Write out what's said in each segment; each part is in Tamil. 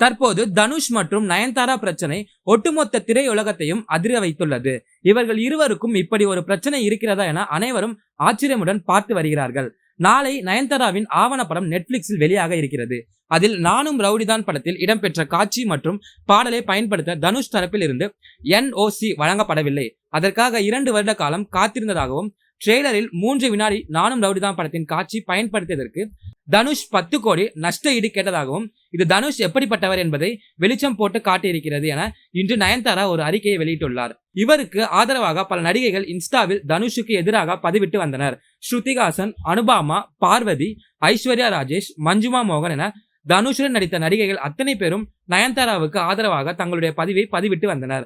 தற்போது தனுஷ் மற்றும் நயன்தாரா பிரச்சனை ஒட்டுமொத்த திரையுலகத்தையும் அதிர வைத்துள்ளது. இவர்கள் இருவருக்கும் இப்படி ஒரு பிரச்சனை இருக்கிறதா என அனைவரும் ஆச்சரியமுடன் பார்த்து வருகிறார்கள். நாளை நயன்தாராவின் ஆவணப்படம் நெட்ஃபிளிக்ஸில் வெளியாக இருக்கிறது. அதில் நானும் ரவுடிதான் படத்தில் இடம்பெற்ற காட்சி மற்றும் பாடலை பயன்படுத்த தனுஷ் தரப்பில் இருந்து என்ஓசி வழங்கப்படவில்லை. அதற்காக இரண்டு வருட காலம் காத்திருந்ததாகவும் ட்ரெய்லரில் மூன்று வினாடி நானும் ரவுடிதான் படத்தின் காட்சி பயன்படுத்தியதற்கு தனுஷ் பத்து கோடி நஷ்ட ஈடு கேட்டதாகவும் இது தனுஷ் எப்படிப்பட்டவர் என்பதை வெளிச்சம் போட்டு காட்டியிருக்கிறது என இன்று நயன்தாரா ஒரு அறிக்கையை வெளியிட்டுள்ளார். இவருக்கு ஆதரவாக பல நடிகைகள் இன்ஸ்டாவில் தனுஷுக்கு எதிராக பதிவிட்டு வந்தனர். ஸ்ருதிகாசன் அனுபாமா பார்வதி ஐஸ்வர்யா ராஜேஷ் மஞ்சுமா மோகன் என தனுஷுடன் நடித்த நடிகைகள் அத்தனை பேரும் நயன்தாராவுக்கு ஆதரவாக தங்களுடைய பதிவை பதிவிட்டு வந்தனர்.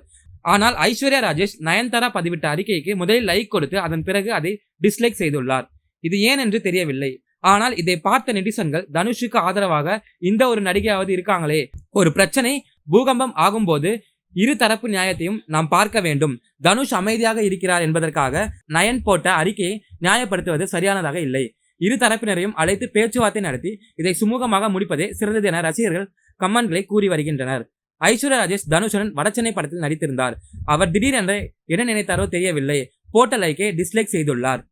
ஆனால் ஐஸ்வர்யா ராஜேஷ் நயன்தாரா பதிவிட்ட அறிக்கைக்கு முதலில் லைக் கொடுத்து அதன் பிறகு அதை டிஸ்லைக் செய்துள்ளார். இது ஏன் என்று தெரியவில்லை. ஆனால் இதை பார்த்த நெட்டிசன்கள் தனுஷுக்கு ஆதரவாக இந்த ஒரு நடிகையாவது இருக்காங்களே. ஒரு பிரச்சனை பூகம்பம் ஆகும்போது இரு தரப்பு நியாயத்தையும் நாம் பார்க்க வேண்டும். தனுஷ் அமைதியாக இருக்கிறார் என்பதற்காக நயன் போட்ட அறிக்கையை நியாயப்படுத்துவது சரியானதாக இல்லை. இரு தரப்பினரையும் அழைத்து பேச்சுவார்த்தை நடத்தி இதை சுமூகமாக முடிப்பதே சிறந்தது என ரசிகர்கள் கமெண்ட்களை கூறி வருகின்றனர். ஐஸ்வர்யா ராஜேஷ் தனுஷுடன் வடச்சென்னை படத்தில் நடித்திருந்தார். அவர் திடீரென்று என்ன நினைத்தாரோ தெரியவில்லை. போட்ட லைக்கை டிஸ்லைக் செய்துள்ளார்.